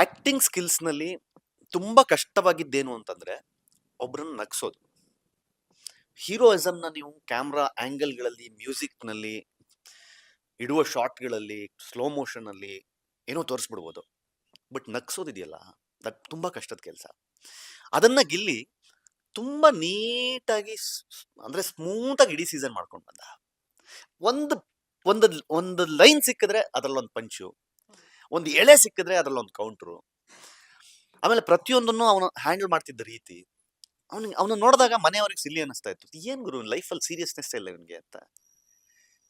Acting ಸ್ಕಿಲ್ಸ್ನಲ್ಲಿ ತುಂಬಾ ಕಷ್ಟವಾಗಿದ್ದೇನು ಅಂತಂದ್ರೆ, ಒಬ್ರನ್ನ ನಗ್ಸೋದು. ಹೀರೋಯಿಸಮ್ನ ನೀವು ಕ್ಯಾಮ್ರಾ ಆ್ಯಂಗಲ್ಗಳಲ್ಲಿ ಮ್ಯೂಸಿಕ್ನಲ್ಲಿ, ಇಡುವ ಶಾಟ್ಗಳಲ್ಲಿ, ಸ್ಲೋ ಮೋಷನಲ್ಲಿ ಏನೋ ತೋರಿಸ್ಬಿಡ್ಬೋದು. ಬಟ್ ನಗ್ಸೋದಿದೆಯಲ್ಲ, ದಟ್ ತುಂಬ ಕಷ್ಟದ ಕೆಲಸ. ಅದನ್ನ ಗಿಲ್ಲಿ ತುಂಬ ನೀಟಾಗಿ ಅಂದರೆ ಸ್ಮೂತಾಗಿ ಇಡೀ ಸೀಸನ್ ಮಾಡ್ಕೊಂಡು ಬಂದ. ಒಂದು ಒಂದು ಒಂದು ಲೈನ್ ಸಿಕ್ಕಿದ್ರೆ ಅದರಲ್ಲೊಂದು ಪಂಚು. ಒಂದು ಎಳೆ ಸಿಕ್ಕಿದ್ರೆ ಅದರಲ್ಲೊಂದು ಕೌಂಟ್ರು ಆಮೇಲೆ ಪ್ರತಿಯೊಂದನ್ನು ಅವನು ಹ್ಯಾಂಡಲ್ ಮಾಡ್ತಿದ್ದ ರೀತಿ ಅವನಿಗೆ ಅವನು ನೋಡಿದಾಗ ಮನೆಯವ್ರಿಗೆ ಸಿಲ್ಲಿ ಅನ್ನಿಸ್ತಾ ಇತ್ತು. ಏನು ಗುರು ಲೈಫಲ್ಲಿ ಸೀರಿಯಸ್ನೆಸ್ ಇಲ್ಲ ಇವನಿಗೆ ಅಂತ.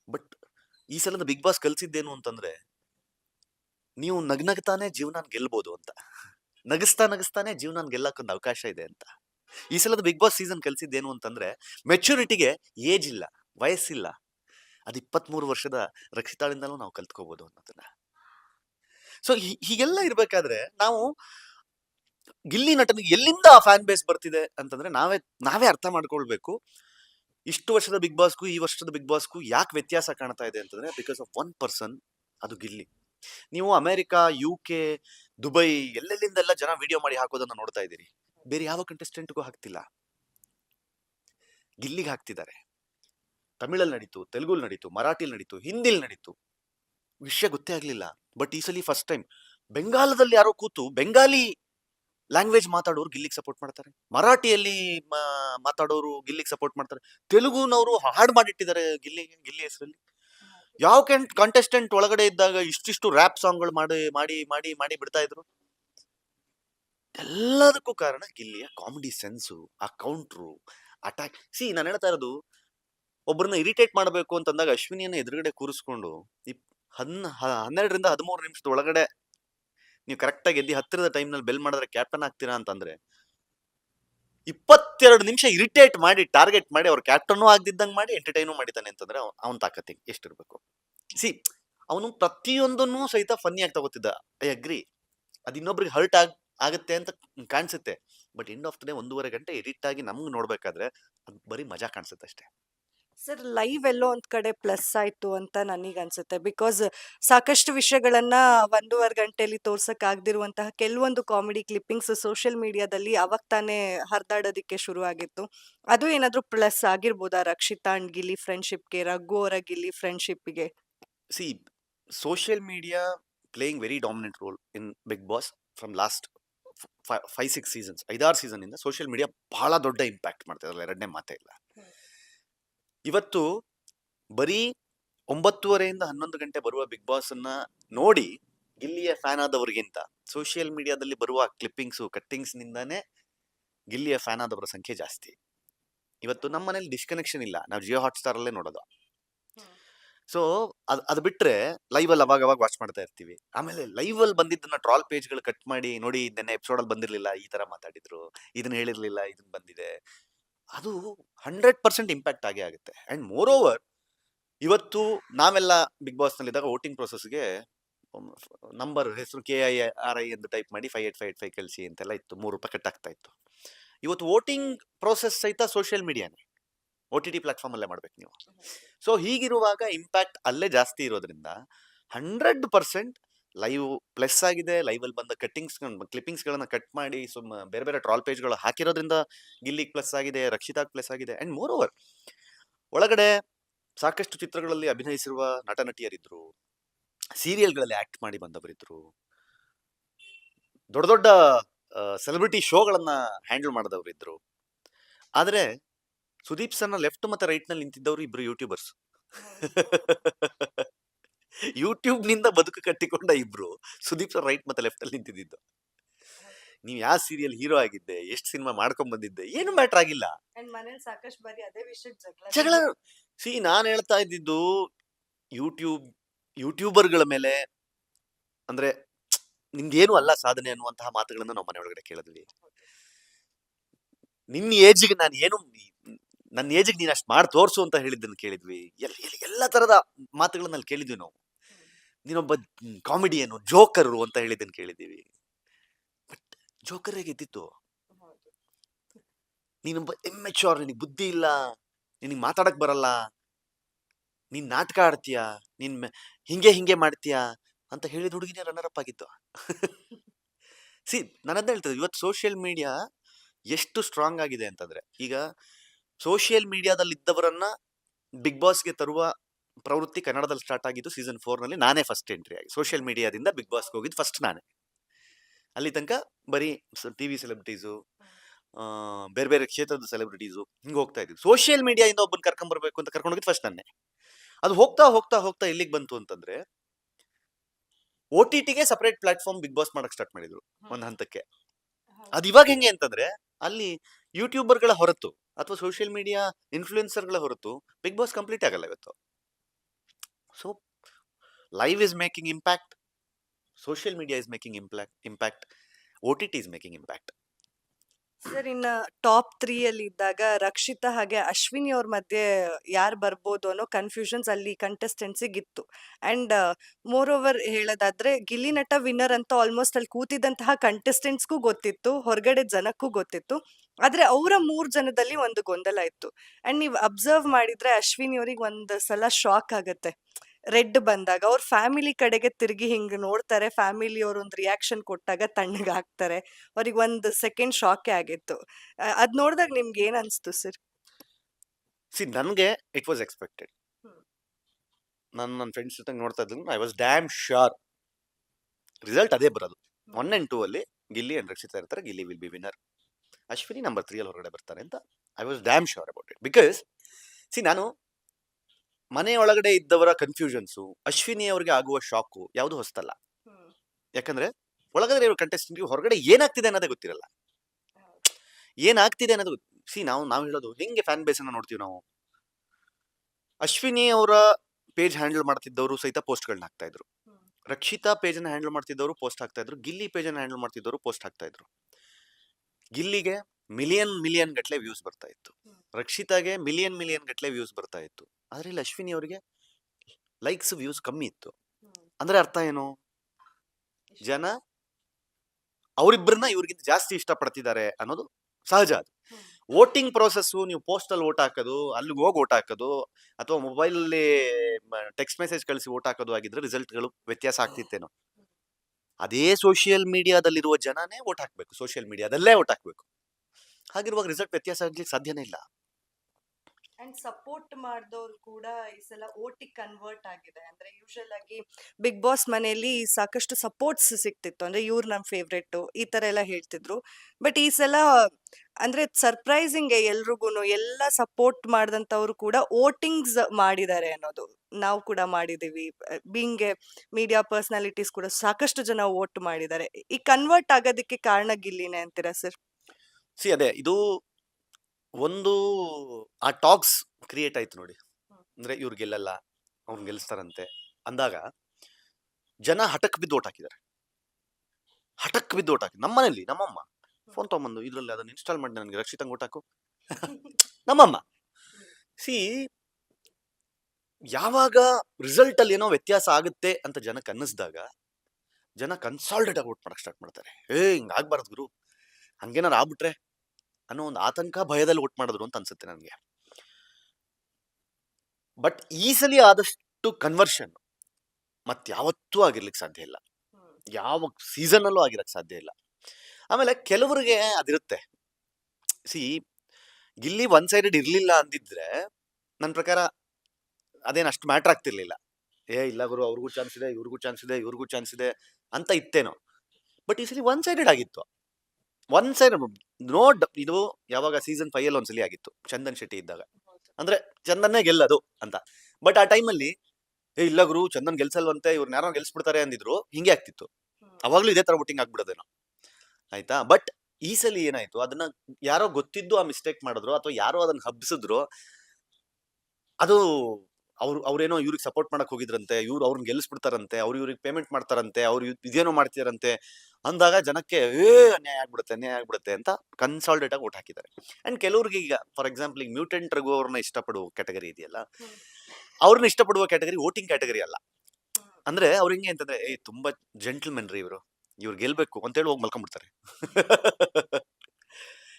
ಬಟ್ ಈ ಸಲದ ಬಿಗ್ ಬಾಸ್ ಕಲ್ಸಿದ್ದೇನು ಅಂತಂದ್ರೆ, ನೀವು ನಗ್ನಗ್ತಾನೆ ಜೀವನ ಗೆಲ್ಬೋದು ಅಂತ. ನಗಿಸ್ತಾ ನಗಿಸ್ತಾನೆ ಜೀವನ ಗೆಲ್ಲಕ್ಕೊಂದು ಅವಕಾಶ ಇದೆ ಅಂತ. ಈ ಸಲದ ಬಿಗ್ ಬಾಸ್ ಸೀಸನ್ ಕಲ್ಸಿದ್ದೇನು ಅಂತಂದ್ರೆ ಮೆಚುರಿಟಿಗೆ ಏಜ್ ಇಲ್ಲ, ವಯಸ್ಸಿಲ್ಲ. ಅದು ಇಪ್ಪತ್ಮೂರು ವರ್ಷದ ರಕ್ಷಿತಾಳಿಂದಲೂ ನಾವು ಕಲ್ತ್ಕೋಬೋದು ಅನ್ನೋದನ್ನ. ಸೊ ಹೀಗೆಲ್ಲ ಇರ್ಬೇಕಾದ್ರೆ ನಾವು ಗಿಲ್ಲಿ ನಟನಿಗೆ ಎಲ್ಲಿಂದ ಆ ಫ್ಯಾನ್ ಬೇಸ್ ಬರ್ತಿದೆ ಅಂತಂದ್ರೆ ನಾವೇ ನಾವೇ ಅರ್ಥ ಮಾಡ್ಕೊಳ್ಬೇಕು. ಇಷ್ಟು ವರ್ಷದ ಬಿಗ್ ಬಾಸ್ಗೂ ಈ ವರ್ಷದ ಬಿಗ್ ಬಾಸ್ಗೂ ಯಾಕೆ ವ್ಯತ್ಯಾಸ ಕಾಣ್ತಾ ಇದೆ ಅಂತಂದ್ರೆ ಬಿಕಾಸ್ ಆಫ್ ಒನ್ ಪರ್ಸನ್ ಅದು ಗಿಲ್ಲಿ. ನೀವು ಅಮೆರಿಕ ಯು ಕೆ ದುಬೈ ಎಲ್ಲೆಲ್ಲಿಂದೆಲ್ಲ ಜನ ವಿಡಿಯೋ ಮಾಡಿ ಹಾಕೋದನ್ನ ನೋಡ್ತಾ ಇದ್ದೀರಿ. ಬೇರೆ ಯಾವ ಕಂಟೆಸ್ಟೆಂಟ್ಗೂ ಹಾಕ್ತಿಲ್ಲ. ಗಿಲ್ಲಿಗೆ ಹಾಕ್ತಿದ್ದಾರೆ. ತಮಿಳಲ್ಲಿ ನಡೀತು ತೆಲುಗುಲ್ ನಡೀತು, ಮರಾಠಿಲ್ ನಡೀತು, ಹಿಂದಿಲ್ ನಡೀತು. ವಿಷಯ ಗೊತ್ತೇ ಆಗ್ಲಿಲ್ಲ. ಬಟ್ ಈ ಸಲ ಫಸ್ಟ್ ಟೈಮ್ ಬೆಂಗಾಲದಲ್ಲಿ ಯಾರೋ ಕೂತು ಬೆಂಗಾಲಿ ಲ್ಯಾಂಗ್ವೇಜ್ ಮಾತಾಡೋರು ಗಿಲ್ಲಿಗೆ ಸಪೋರ್ಟ್ ಮಾಡ್ತಾರೆ. ಮರಾಠಿಯಲ್ಲಿ ಮಾತಾಡೋರು ಗಿಲ್ಲಿಗೆ ಸಪೋರ್ಟ್ ಮಾಡ್ತಾರೆ. ತೆಲುಗುನವರು ಹಾಡ್ ಮಾಡಿಟ್ಟಿದ್ದಾರೆ ಗಿಲ್ಲಿ ಗಿಲ್ಲಿ ಹೆಸರಲ್ಲಿ. ಯಾವ ಕಂಟ್ ಕಂಟೆಸ್ಟೆಂಟ್ ಒಳಗಡೆ ಇದ್ದಾಗ ಇಷ್ಟಿಷ್ಟು ರ್ಯಾಪ್ ಸಾಂಗ್ಗಳು ಮಾಡಿ ಮಾಡಿ ಮಾಡಿ ಮಾಡಿ ಬಿಡ್ತಾ ಇದ್ರು. ಎಲ್ಲದಕ್ಕೂ ಕಾರಣ ಗಿಲ್ಲಿಯ ಕಾಮಿಡಿ ಸೆನ್ಸು ಆ ಕೌಂಟ್ರು ಅಟ್ಯಾಕ್ ಸಿ ನಾನು ಹೇಳ್ತಾ ಇರೋದು ಒಬ್ಬರನ್ನ ಇರಿಟೇಟ್ ಮಾಡಬೇಕು ಅಂತಂದಾಗ ಅಶ್ವಿನಿಯನ್ನ ಎದುರುಗಡೆ ಕೂರಿಸ್ಕೊಂಡು ಇಪ್ ಹನ್ನ ಹ- ಹನ್ನೆರಡರಿಂದ ಹದಿಮೂರು ನಿಮಿಷದ ಒಳಗಡೆ ನೀವು ಕರೆಕ್ಟಾಗಿ ಎದ್ದು ಹತ್ತಿರದ ಟೈಮ್ನಲ್ಲಿ ಬೆಲ್ ಮಾಡಿದ್ರೆ ಕ್ಯಾಪ್ಟನ್ ಆಗ್ತೀರಾ ಅಂತಂದ್ರೆ ಇಪ್ಪತ್ತೆರಡು ನಿಮಿಷ ಇರಿಟೇಟ್ ಮಾಡಿ, ಟಾರ್ಗೆಟ್ ಮಾಡಿ ಅವ್ರು ಕ್ಯಾಪ್ಟನ್ನು ಆಗದಿದ್ದಂಗೆ ಮಾಡಿ, ಎಂಟರ್ಟೈನು ಮಾಡಿದ್ದಾನೆ ಅಂತಂದ್ರೆ ಅವನ ತಾಕತ್ತಿ ಎಷ್ಟಿರ್ಬೇಕು. ಸಿ, ಅವನು ಪ್ರತಿಯೊಂದನ್ನು ಸಹಿತ ಫನ್ನಿಯಾಗಿ ತಗೋತಿದ್ದ. ಐ ಅಗ್ರಿ ಅದು ಇನ್ನೊಬ್ರಿಗೆ ಹರ್ಟ್ ಆಗ್, ಆಗುತ್ತೆ ಅಂತ ಕಾಣಿಸುತ್ತೆ. But end of the day ಒಂದೂವರೆ ಗಂಟೆ ಎಡಿಟ್ ಆಗಿ ನಮ್ಗೆ ನೋಡ್ಬೇಕಾದ್ರೆ ಅದು ಬರೀ ಮಜಾ ಕಾಣಿಸುತ್ತೆ ಅಷ್ಟೇ. ಸರ್, ಲೈವ್ ಎಲ್ಲೋ ಒಂದ್ ಕಡೆ ಪ್ಲಸ್ ಆಯ್ತು ಅಂತ ನನಗೆ ಅನ್ಸುತ್ತೆ. ಬಿಕಾಸ್ ಸಾಕಷ್ಟು ವಿಷಯಗಳನ್ನ ಒಂದೂವರೆ ಗಂಟೆಯಲ್ಲಿ ತೋರ್ಸಕ್ ಆಗದಿರುವಂತಹ ಕೆಲವೊಂದು ಕಾಮಿಡಿ ಕ್ಲಿಪ್ಪಿಂಗ್ಸ್ ಸೋಷಿಯಲ್ ಮೀಡಿಯಾದಲ್ಲಿ ಅವಾಗ ತಾನೇ ಹರಿದಾಡೋದಕ್ಕೆ ಶುರು ಆಗಿತ್ತು. ಅದು ಏನಾದ್ರೂ ಪ್ಲಸ್ ಆಗಿರ್ಬೋದಾ ರಕ್ಷಿತಾ ಅಂಡ್ ಗಿಲ್ಲಿ ಫ್ರೆಂಡ್ಶಿಪ್ಗೆ? ರಘು ಅವರ Gilli ಫ್ರೆಂಡ್ಶಿಪ್ಗೆ? C, social media playing very dominant role in big boss from last five, six seasons, ಐದಾರು ಸೀಸನ್ ಇಂದ ಸೋಷಿಯಲ್ ಮೀಡಿಯಾ ಬಹಳ ದೊಡ್ಡ ಇಂಪ್ಯಾಕ್ಟ್ ಮಾಡ್ತಿರಲ್ಲ ಎರಡನೇ ಮಾತೇ ಇಲ್ಲ. ಇವತ್ತು ಬರೀ ಒಂಬತ್ತುವರೆಯಿಂದ ಹನ್ನೊಂದು ಗಂಟೆ ಬರುವ ಬಿಗ್ ಬಾಸ್ ಅನ್ನ ನೋಡಿ ಗಿಲ್ಲಿಯ ಫ್ಯಾನ್ ಆದವರಿಗಿಂತ ಸೋಷಿಯಲ್ ಮೀಡಿಯಾದಲ್ಲಿ ಬರುವ ಕ್ಲಿಪ್ಪಿಂಗ್ಸು ಕಟ್ಟಿಂಗ್ಸ್ನಿಂದಾನೇ ಗಿಲ್ಲಿಯ ಫ್ಯಾನ್ ಆದವರ ಸಂಖ್ಯೆ ಜಾಸ್ತಿ. ಇವತ್ತು ನಮ್ಮ ಮನೇಲಿ ಡಿಸ್ಕನೆಕ್ಷನ್ ಇಲ್ಲ. ನಾವು ಜಿಯೋ ಹಾಟ್ಸ್ಟಾರ್ ಅಲ್ಲೇ ನೋಡೋದು. ಸೊ ಅದು ಅದು ಬಿಟ್ರೆ ಲೈವ್ ಅಲ್ಲಿ ಅವಾಗ ಅವಾಗ ವಾಚ್ ಮಾಡ್ತಾ ಇರ್ತೀವಿ. ಆಮೇಲೆ ಲೈವ್ ಅಲ್ಲಿ ಬಂದಿದ್ದನ್ನ ಟ್ರಾಲ್ ಪೇಜ್ಗಳು ಕಟ್ ಮಾಡಿ ನೋಡಿ ನೆನ್ನೆ ಎಪಿಸೋಡ್ ಅಲ್ಲಿ ಬಂದಿರ್ಲಿಲ್ಲ ಈ ತರ ಮಾತಾಡಿದ್ರು ಇದನ್ನ ಹೇಳಿರ್ಲಿಲ್ಲ ಇದನ್ನ ಬಂದಿದೆ. ಅದು ಹಂಡ್ರೆಡ್ ಪರ್ಸೆಂಟ್ ಇಂಪ್ಯಾಕ್ಟ್ ಆಗೇ ಆಗುತ್ತೆ. ಅಂಡ್ ಮೋರ್ ಓವರ್ ಇವತ್ತು ನಾವೆಲ್ಲ ಬಿಗ್ ಬಾಸ್ ನಲ್ಲಿದ್ದಾಗ ವೋಟಿಂಗ್ ಪ್ರೊಸೆಸ್ಗೆ ನಂಬರ್ ಹೆಸರು ಕೆ ಐ ಆರ್ ಐ ಎಂದು ಟೈಪ್ ಮಾಡಿ ಫೈವ್ ಏಟ್ ಫೈವ್ ಏಟ್ ಕಳಿಸಿ ಅಂತೆಲ್ಲ ಇತ್ತು. ಮೂರು ರೂಪಾಯಿ ಕಟ್ಟಾಗ್ತಾ ಇತ್ತು. ಇವತ್ತು ವೋಟಿಂಗ್ ಪ್ರೊಸೆಸ್ ಸಹಿತ ಸೋಷಿಯಲ್ ಮೀಡಿಯಾನೇ ಒ ಟಿ ಟಿ ಪ್ಲಾಟ್ಫಾರ್ಮ್ ಅಲ್ಲೇ ಮಾಡ್ಬೇಕು ನೀವು. ಸೊ ಹೀಗಿರುವಾಗ ಇಂಪ್ಯಾಕ್ಟ್ ಅಲ್ಲೇ ಜಾಸ್ತಿ ಇರೋದ್ರಿಂದ ಹಂಡ್ರೆಡ್ ಪರ್ಸೆಂಟ್ ಲೈವ್ ಪ್ಲಸ್ ಆಗಿದೆ ಲೈವ್ ಅಲ್ಲಿ ಬಂದ ಕಟ್ಟಿಂಗ್ಸ್ ಕ್ಲಿಪ್ಪಿಂಗ್ಸ್ಗಳನ್ನ ಕಟ್ ಮಾಡಿ ಸುಮ್ಮ ಬೇರೆ ಬೇರೆ ಟ್ರಾಲ್ ಪೇಜ್ಗಳು ಹಾಕಿರೋದ್ರಿಂದ ಗಿಲ್ಲಿಗೆ ಪ್ಲಸ್ ಆಗಿದೆ, ರಕ್ಷಿತಾಗ್ ಪ್ಲಸ್ ಆಗಿದೆ ಅಂಡ್ ಮೋರ್ ಓವರ್ ಒಳಗಡೆ ಸಾಕಷ್ಟು ಚಿತ್ರಗಳಲ್ಲಿ ಅಭಿನಯಿಸಿರುವ ನಟ ನಟಿಯರಿದ್ರು ಸೀರಿಯಲ್ಗಳಲ್ಲಿ ಆಕ್ಟ್ ಮಾಡಿ ಬಂದವರಿದ್ರು. ದೊಡ್ಡ ದೊಡ್ಡ ಸೆಲೆಬ್ರಿಟಿ ಶೋಗಳನ್ನ ಹ್ಯಾಂಡಲ್ ಮಾಡಿದವರಿದ್ರು. ಆದ್ರೆ ಸುದೀಪ್ ಸರ್ನ ಲೆಫ್ಟ್ ಮತ್ತೆ ರೈಟ್ನಲ್ಲಿ ನಿಂತಿದ್ದವರು ಇಬ್ರು ಯೂಟ್ಯೂಬರ್ಸ್. ಯೂಟ್ಯೂಬ್ನಿಂದ ಬದುಕು ಕಟ್ಟಿಕೊಂಡ ಇಬ್ರು. ಸುದೀಪ್ ಸರ್ ರೈಟ್ ಮತ್ತೆ ಲೆಫ್ಟ್ ಅಲ್ಲಿ ನಿಂತಿದ್ದು ನೀವು ಯಾವ ಸೀರಿಯಲ್ ಹೀರೋ ಆಗಿದ್ದೆ ಎಷ್ಟು ಸಿನಿಮಾ ಮಾಡ್ಕೊಂಡ್ ಬಂದಿದ್ದೆ ಏನು ಮ್ಯಾಟರ್ ಆಗಿಲ್ಲ. ಮನೇಲಿ ಸಾಕಷ್ಟು ಬಾರಿ ಅದೇ ವಿಷಯಕ್ಕೆ ಜಗಳ ಸಿ ನಾನು ಹೇಳ್ತಾ ಇದ್ದಿದ್ದು ಯೂಟ್ಯೂಬ್ ಯೂಟ್ಯೂಬರ್ಗಳ ಮೇಲೆ ಅಂದ್ರೆ ನಿಂದೇನು ಅಲ್ಲ ಸಾಧನೆ ಅನ್ನುವಂತಹ ಮಾತುಗಳನ್ನು ನಾವು ಮನೆ ಒಳಗಡೆ ಕೇಳಿದ್ವಿ ನಿನ್ನ ಏಜ್ಗೆ ನಾನು ಏನು ನನ್ನ ಏಜ್ಗೆ ನೀನು ಅಷ್ಟು ಮಾಡಿ ತೋರಿಸು ಅಂತ ಹೇಳಿದ್ದನ್ನು ಕೇಳಿದ್ವಿ. ಎಲ್ಲ ಎಲ್ಲ- ತರದ ಮಾತುಗಳನ್ನ ಅಲ್ಲಿ ಕೇಳಿದ್ವಿ ನಾವು. ನೀನೊಬ್ಬ ಕಾಮಿಡಿಯನು ಜೋಕರು ಅಂತ ಹೇಳಿದ್ದನ್ನು ಕೇಳಿದ್ದೀವಿ. ಬಟ್ ಜೋಕರ್ ಹೇಗಿದ್ದಿತ್ತು ನೀನೊಬ್ಬ ಎಮ್ಮೆಚೋರ್ ನಿನಗೆ ಬುದ್ಧಿ ಇಲ್ಲ ನಿನಗೆ ಮಾತಾಡಕ್ ಬರಲ್ಲ ನೀನ್ ನಾಟಕ ಆಡ್ತೀಯ ನೀನ್ ಹಿಂಗೆ ಹಿಂಗೆ ಮಾಡ್ತೀಯ ಅಂತ ಹೇಳಿದ ಹುಡುಗಿನೇ ರನ್ನರ್ ಅಪ್ ಆಗಿತ್ತು ಸಿ ನಾನು ಅದನ್ನ ಹೇಳ್ತದೆ ಇವತ್ತು ಸೋಷಿಯಲ್ ಮೀಡಿಯಾ ಎಷ್ಟು ಸ್ಟ್ರಾಂಗ್ ಆಗಿದೆ ಅಂತಂದ್ರೆ ಈಗ ಸೋಷಿಯಲ್ ಮೀಡಿಯಾದಲ್ಲಿ ಇದ್ದವರನ್ನ ಬಿಗ್ ಬಾಸ್ಗೆ ತರುವ ಪ್ರವೃತ್ತಿ ಕನ್ನಡದಲ್ಲಿ ಸ್ಟಾರ್ಟ್ ಆಗಿದ್ದು ಸೀಸನ್ನಲ್ಲಿ ನಾನೇ ಫಸ್ಟ್ ಎಂಟ್ರಿ ಆಗಿ ಸೋಷಿಯಲ್ ಮೀಡಿಯಾದಿಂದ ಬಿಗ್ ಬಾಸ್ಗೆ ಹೋಗಿದ್ದು ಫಸ್ಟ್ ನಾನೇ. ಅಲ್ಲಿ ತನಕ ಬರೀ ಟಿವಿ ಸೆಲೆಬ್ರಿಟೀಸು ಬೇರೆ ಬೇರೆ ಕ್ಷೇತ್ರದ ಸೆಲೆಬ್ರಿಟೀಸು ಹಿಂಗೆ ಹೋಗ್ತಾ ಇದ್ವಿ. ಸೋಷಿಯಲ್ ಮೀಡಿಯಾದಿಂದ ಒಬ್ಬನ ಕರ್ಕೊಂಬರ್ಬೇಕು ಅಂತ ಕರ್ಕೊಂಡು ಹೋಗಿದ್ದು ಫಸ್ಟ್ ನಾನೇ. ಅದು ಹೋಗ್ತಾ ಹೋಗ್ತಾ ಹೋಗ್ತಾ ಎಲ್ಲಿಗೆ ಬಂತು ಅಂತಂದ್ರೆ ಒ ಟಿ ಟಿಗೆ ಸಪ್ರೇಟ್ ಪ್ಲಾಟ್ಫಾರ್ಮ್ ಬಿಗ್ ಬಾಸ್ ಮಾಡಕ್ಕೆ ಸ್ಟಾರ್ಟ್ ಮಾಡಿದ್ರು ಒಂದು ಹಂತಕ್ಕೆ. ಅದು ಇವಾಗ ಹೆಂಗೆ ಅಂತಂದ್ರೆ ಅಲ್ಲಿ ಯೂಟ್ಯೂಬರ್ಗಳ ಹೊರತು ಅಥವಾ ಸೋಷಿಯಲ್ ಮೀಡಿಯಾ ಇನ್ಫ್ಲೂಯೆನ್ಸರ್ಗಳ ಹೊರತು ಬಿಗ್ ಬಾಸ್ ಕಂಪ್ಲೀಟ್ ಆಗಲ್ಲ ಇವತ್ತು. Is making impact social media is making impact impact O T T is making impact sir ಇನ್ನ ಟಾಪ್ ತ್ರೀ ಅಲ್ಲಿ ಇದ್ದಾಗ ರಕ್ಷಿತಾ ಹಾಗೆ ಅಶ್ವಿನಿ ಅವ್ರ ಮಧ್ಯೆ ಯಾರು ಬರ್ಬೋದು ಅನ್ನೋ ಕನ್ಫ್ಯೂಷನ್ಸ್ ಅಲ್ಲಿ ಇತ್ತು ಅಂಡ್ ಮೋರ್ ಓವರ್ ಹೇಳೋದಾದ್ರೆ ಗಿಲ್ಲಿ ನಟ ವಿನ್ನರ್ ಅಂತ ಆಲ್ಮೋಸ್ಟ್ ಅಲ್ಲಿ ಕೂತಿದ್ದಂತಹ ಕಂಟೆಸ್ಟೆಂಟ್ಸ್ಗೂ ಗೊತ್ತಿತ್ತು, ಹೊರಗಡೆ ಜನಕ್ಕೂ ಗೊತ್ತಿತ್ತು. ಆದ್ರೆ ಅವರ ಮೂರು ಜನದಲ್ಲಿ ಒಂದು ಗೊಂದಲ ಇತ್ತು. ಅಂಡ್ ನೀವು ಅಬ್ಸರ್ವ್ ಮಾಡಿದ್ರೆ ಅಶ್ವಿನಿ ಅವ್ರಿಗೆ ಒಂದು ಸಲ ಶಾಕ್ ಆಗತ್ತೆ. ರೆಡ್ ಬಂದಾಗ ಅವ್ರ ಫ್ಯಾಮಿಲಿ ಕಡೆಗೆ ತಿರುಗಿ ಹಿಂಗೆ ನೋಡ್ತಾರೆ. ಫ್ಯಾಮಿಲಿ ಅವ್ರ ಒಂದು ರಿಯಾಕ್ಷನ್ ಕೊಟ್ಟಾಗ ತಣ್ಣಗೆ ಹಾಕ್ತಾರೆ. ಅವ್ರಿಗೆ ಒಂದು ಸೆಕೆಂಡ್ ಶಾಕೆ ಆಗಿತ್ತು. ಅದು ನೋಡಿದಾಗ ನಿಮ್ಗೆ ಏನ್ ಅನ್ಸ್ತು ಸರ್? ಸಿ ನನಗೆ ಇಟ್ ವಾಸ್ ಎಕ್ಸ್ಪೆಕ್ಟೆಡ್. ನನ್ನ ನಾನು ನನ್ನ ಫ್ರೆಂಡ್ಸ್ ಜೊತೆ ನೋಡ್ತಾ ಇದ್ದಂಗೆ I was damn sure. Result ಅದೇ ಬರೋದು. ಒನ್ ಆ್ಯಂಡ್ ಟೂ ಅಲ್ಲಿ ಗಿಲ್ಲಿ ಅಂಡ್ ರಕ್ಷಿತಾ ಇರ್ತಾರೆ Gilli will be winner. Ashwini number three ಅಲ್ಲಿ ಹೊರಗಡೆ ಬರ್ತಾರೆ ಅಂತ I was damn sure about it. Because see ನಾನು ಮನೆ ಒಳಗಡೆ ಇದ್ದವರ ಕನ್ಫ್ಯೂಷನ್ಸು ಅಶ್ವಿನಿ ಅವರಿಗೆ ಆಗುವ ಶಾಕು ಯಾವುದು ಹೊಸ್ತಲ್ಲ. ಯಾಕಂದ್ರೆ ಒಳಗಡೆ ಇರೋ ಕಂಟೆಸ್ಟೆಂಟ್ಗೆ ಹೊರಗಡೆ ಏನಾಗ್ತಿದೆ ಅನ್ನೋದೇ ಗೊತ್ತಿರಲ್ಲ. ಏನಾಗ್ತಿದೆ ಅನ್ನೋದು ಸಿ ನಾವು ನಾವು ಹೇಳೋದು ಹೆಂಗೆ ಫ್ಯಾನ್ ಬೇಸ್ ಅನ್ನ ನೋಡ್ತೀವಿ ನಾವು? ಅಶ್ವಿನಿ ಅವರ ಪೇಜ್ ಹ್ಯಾಂಡಲ್ ಮಾಡ್ತಿದ್ದವರು ಸಹಿತ ಪೋಸ್ಟ್ಗಳನ್ನ ಹಾಕ್ತಾ ಇದ್ರು. ರಕ್ಷಿತಾ ಪೇಜ್ ಅನ್ನ ಹ್ಯಾಂಡಲ್ ಮಾಡ್ತಿದ್ದವರು ಪೋಸ್ಟ್ ಹಾಕ್ತಾ ಇದ್ರು. ಗಿಲ್ಲಿ ಪೇಜ್ ಅನ್ನ ಹ್ಯಾಂಡಲ್ ಮಾಡ್ತಿದ್ದವರು ಪೋಸ್ಟ್ ಹಾಕ್ತಾ ಇದ್ರು. ಗಿಲ್ಲಿಗೆ ಮಿಲಿಯನ್ ಮಿಲಿಯನ್ ಗಟ್ಟಲೆ ವ್ಯೂಸ್ ಬರ್ತಾ ಇತ್ತು. ರಕ್ಷಿತಾಗೆ ಮಿಲಿಯನ್ ಮಿಲಿಯನ್ ಗಟ್ಲೆ ವ್ಯೂಸ್ ಬರ್ತಾ ಇತ್ತು. ಆದ್ರೆ ಇಲ್ಲಿ ಅಶ್ವಿನಿ ಅವರಿಗೆ ಲೈಕ್ಸ್ ವ್ಯೂಸ್ ಕಮ್ಮಿ ಇತ್ತು. ಅಂದ್ರೆ ಅರ್ಥ ಏನು? ಜನ ಅವರಿಬ್ಬರನ್ನ ಇವ್ರಿಗಿಂತ ಜಾಸ್ತಿ ಇಷ್ಟಪಡ್ತಿದ್ದಾರೆ ಅನ್ನೋದು ಸಹಜ ಅದು. ವೋಟಿಂಗ್ ಪ್ರೋಸೆಸ್ಸು ನೀವು ಪೋಸ್ಟಲ್ಲಿ ಓಟ್ ಹಾಕೋದು ಅಲ್ಲಿಗೆ ಹೋಗಿ ಓಟ್ ಹಾಕೋದು ಅಥವಾ ಮೊಬೈಲಲ್ಲಿ ಟೆಕ್ಸ್ಟ್ ಮೆಸೇಜ್ ಕಳಿಸಿ ಓಟ್ ಹಾಕೋದು ಆಗಿದ್ರೆ ರಿಸಲ್ಟ್ಗಳು ವ್ಯತ್ಯಾಸ ಆಗ್ತಿತ್ತೇನೋ. ಅದೇ ಸೋಷಿಯಲ್ ಮೀಡಿಯಾದಲ್ಲಿರುವ ಜನನೇ ಓಟ್ ಹಾಕಬೇಕು. ಸೋಷಿಯಲ್ ಮೀಡಿಯಾದಲ್ಲೇ ಓಟ್ ಹಾಕಬೇಕು. ಹಾಗಿರುವಾಗ ರಿಸಲ್ಟ್ ವ್ಯತ್ಯಾಸ ಆಗ್ಲಿಕ್ಕೆ ಸಾಧ್ಯನೇ ಇಲ್ಲ. ಅಂಡ್ ಸಪೋರ್ಟ್ ಮಾಡಿದವ್ರು ಕೂಡ ಈ ಸಲ ಓಟಿಗೆ ಕನ್ವರ್ಟ್ ಆಗಿದೆ. ಅಂದ್ರೆ ಯೂಶಲ್ ಆಗಿ ಬಿಗ್ ಬಾಸ್ ಮನೆಯಲ್ಲಿ ಸಾಕಷ್ಟು ಸಪೋರ್ಟ್ಸ್ ಸಿಕ್ತಿತ್ತು. ಅಂದ್ರೆ ಇವ್ರು ನಮ್ ಫೇವ್ರೆಟ್ ಈ ತರ ಎಲ್ಲ ಹೇಳ್ತಿದ್ರು. ಬಟ್ ಈ ಸಲ ಅಂದ್ರೆ ಸರ್ಪ್ರೈಸಿಂಗ್ ಎಲ್ರಿಗೂ ಎಲ್ಲ ಸಪೋರ್ಟ್ ಮಾಡಿದಂತವ್ರು ಕೂಡ ವೋಟಿಂಗ್ಸ್ ಮಾಡಿದ್ದಾರೆ ಅನ್ನೋದು ನಾವು ಕೂಡ ಮಾಡಿದೀವಿ ಬೀಂಗ್ ಮೀಡಿಯಾ ಪರ್ಸನಾಲಿಟೀಸ್ ಕೂಡ ಸಾಕಷ್ಟು ಜನ ವೋಟ್ ಮಾಡಿದ್ದಾರೆ. ಈ ಕನ್ವರ್ಟ್ ಆಗೋದಕ್ಕೆ ಕಾರಣ ಗಿಲ್ಲಿನೇ ಅಂತೀರಾ ಸರ್ ಸಿ ಅದೇ, ಇದು ಒಂದು ಆ ಟಾಕ್ಸ್ ಕ್ರಿಯೇಟ್ ಆಯ್ತು ನೋಡಿ. ಅಂದ್ರೆ ಇವ್ರು ಗೆಲ್ಲಲ್ಲ ಅವ್ರು ಗೆಲ್ಲಿಸ್ತಾರಂತೆ ಅಂದಾಗ ಜನ ಹಠಕ್ ಬಿದ್ದು ಓಟ್ ಹಾಕಿದ್ದಾರೆ. ಹಠಕ್ ಬಿದ್ದು ಓಟ್ ಹಾಕಿ ನಮ್ಮನೇಲಿ ನಮ್ಮಮ್ಮ. ಫೋನ್ ತಗೊಂಬಂದು ಇದ್ರಲ್ಲಿ ಅದನ್ನ ಇನ್ಸ್ಟಾಲ್ ಮಾಡಿ ನನಗೆ ರಕ್ಷಿತಂಗ್ ಓಟ್ ಹಾಕು. ನಮ್ಮಮ್ಮ. ಸಿ ಯಾವಾಗ ರಿಸಲ್ಟ್ ಅಲ್ಲಿ ಏನೋ ವ್ಯತ್ಯಾಸ ಆಗುತ್ತೆ ಅಂತ ಜನಕ್ಕೆ ಅನ್ನಿಸ್ದಾಗ ಜನ ಕನ್ಸಾಲ್ಟೇಟ್ ಆಗಿ ಓಟ್ ಮಾಡಕ್ ಸ್ಟಾರ್ಟ್ ಮಾಡ್ತಾರೆ. ಏ ಹಿಂಗ್ ಆಗ್ಬಾರ್ದು ಗುರು. ಹಂಗೇನಾರು ಆಗ್ಬಿಟ್ರೆ ಅನ್ನೋ ಒಂದು ಆತಂಕ ಭಯದಲ್ಲಿ ಒಟ್ಟು ಮಾಡಿದ್ರು ಅಂತ ಅನ್ಸುತ್ತೆ ನನಗೆ. ಬಟ್ ಈ ಸಲ ಆದಷ್ಟು ಕನ್ವರ್ಷನ್ ಮತ್ತಾವತ್ತೂ ಆಗಿರ್ಲಿಕ್ಕೆ ಸಾಧ್ಯ ಇಲ್ಲ. ಯಾವ ಸೀಸನ್ ಅಲ್ಲೂ ಆಗಿರಕ್ ಸಾಧ್ಯ ಇಲ್ಲ. ಆಮೇಲೆ ಕೆಲವರಿಗೆ ಅದಿರುತ್ತೆ. ಸಿ ಗಿಲ್ಲಿ ಒನ್ ಸೈಡೆಡ್ ಇರಲಿಲ್ಲ ಅಂದಿದ್ರೆ ನನ್ನ ಪ್ರಕಾರ ಅದೇನು ಅಷ್ಟು ಮ್ಯಾಟ್ರ್ ಆಗ್ತಿರ್ಲಿಲ್ಲ. ಏ ಇಲ್ಲ ಗುರು ಅವ್ರಿಗೂ ಚಾನ್ಸ್ ಇದೆ ಇವ್ರಿಗೂ ಚಾನ್ಸ್ ಇದೆ ಇವ್ರಿಗೂ ಚಾನ್ಸ್ ಇದೆ ಅಂತ ಇತ್ತೇನೋ. ಬಟ್ ಈ ಸಲ ಒನ್ ಸೈಡೆಡ್ ಆಗಿತ್ತು. ಒನ್ ಸೈಡ್ ನೋ ಇದು ಯಾವಾಗ ಸೀಸನ್ ಫೈವ್ ಅಲ್ಲಿ ಒಂದ್ಸಲಿ ಆಗಿತ್ತು ಚಂದನ್ ಶೆಟ್ಟಿ ಇದ್ದಾಗ. ಅಂದ್ರೆ ಚಂದನ್ನೇ ಗೆಲ್ಲದು ಅಂತ. ಬಟ್ ಆ ಟೈಮಲ್ಲಿ ಏ ಇಲ್ಲ ಗುರು ಚಂದನ್ ಗೆಲ್ಸಲ್ವಂತೆ ಇವ್ರನ್ನ ಯಾರೋ ಗೆಲ್ಸ್ಬಿಡ್ತಾರೆ ಅಂದಿದ್ರು ಹಿಂಗೆ ಆಗ್ತಿತ್ತು. ಅವಾಗ್ಲೂ ಇದೇ ತರ ಬುಟ್ಟಿಂಗ್ ಆಗ್ಬಿಡೋದೇನೋ ಆಯ್ತಾ? ಬಟ್ ಈ ಸಲ ಏನಾಯ್ತು? ಅದನ್ನ ಯಾರೋ ಗೊತ್ತಿದ್ದು ಆ ಮಿಸ್ಟೇಕ್ ಮಾಡಿದ್ರು ಅಥವಾ ಯಾರೋ ಅದನ್ನ ಹಬ್ಬಿಸಿದ್ರು ಅದು ಅವ್ರು ಅವ್ರೇನೋ ಇವ್ರಿಗೆ ಸಪೋರ್ಟ್ ಮಾಡಕ್ಕೆ ಹೋಗಿದ್ರಂತೆ ಇವ್ರು ಅವ್ರನ್ನ ಗೆಲ್ಲಿಸ್ಬಿಡ್ತಾರಂತೆ ಅವ್ರು ಇವ್ರಿಗೆ ಪೇಮೆಂಟ್ ಮಾಡ್ತಾರಂತೆ ಅವ್ರು ಇದ್- ಇದೇನೋ ಮಾಡ್ತಿರಂತೆ ಅಂದಾಗ ಜನಕ್ಕೆ ಏ ಅನ್ಯಾಯ ಆಗ್ಬಿಡುತ್ತೆ ಅನ್ಯಾಯ ಆಗ್ಬಿಡುತ್ತೆ ಅಂತ ಕನ್ಸಾಲ್ಟೇಟ್ ಆಗಿ ಓಟ್ ಹಾಕಿದ್ದಾರೆ. ಅಂಡ್ ಕೆಲವ್ರಿಗೆ ಈಗ ಫಾರ್ ಎಕ್ಸಾಂಪಲ್ ಈಗ ಮ್ಯೂಟೆಂಟ್ ರಘು ಅವ್ರನ್ನ ಇಷ್ಟಪಡುವ ಕ್ಯಾಟಗರಿ ಇದೆಯಲ್ಲ. ಅವ್ರನ್ನ ಇಷ್ಟಪಡುವ ಕ್ಯಾಟಗರಿ ವೋಟಿಂಗ್ ಕ್ಯಾಟಗರಿ ಅಲ್ಲ. ಅಂದ್ರೆ ಅವ್ರು ಹೆಂಗೆ ಅಂತಂದ್ರೆ ಏ ತುಂಬಾ ಜೆಂಟಲ್ಮೆನ್ ರೀ ಇವರು ಇವ್ರು ಗೆಲ್ಬೇಕು ಅಂತೇಳಿ ಹೋಗಿ ಮಲ್ಕೊಂಡ್ಬಿಡ್ತಾರೆ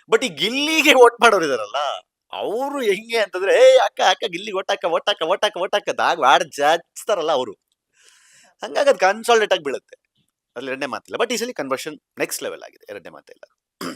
ಬಟ್ ಈ ಗಿಲ್ಲಿಗೆ ವೋಟ್ ಮಾಡೋರು ಇದಾರಲ್ಲ ಅವರು ಹೆಂಗೆ ಅಂತಂದ್ರೆ ಏ ಅಕ್ಕ ಅಕ್ಕ, ಗಿಲ್ಲಿ ಒಟ್ಟಾಕ ಒಟ್ಟಾಕ ಒಟ್ಟಾಕ ಒಟ್ಟಾಕ ಆಗ ಆಡ್ ಜಾಚ್ತಾರಲ್ಲ ಅವರು. ಹಂಗಾಗಿ ಅದು ಕನ್ಸಾಲ್ಟೇಟ್ ಆಗಿ ಬೀಳುತ್ತೆ. ಅದ್ರಲ್ಲಿ ಎರಡನೇ ಮಾತಿಲ್ಲ. ಬಟ್ ಈ ಸಲ ಕನ್ವರ್ಷನ್ ನೆಕ್ಸ್ಟ್ ಲೆವೆಲ್ ಆಗಿದೆ ಎರಡನೇ ಮಾತಿಲ್ಲ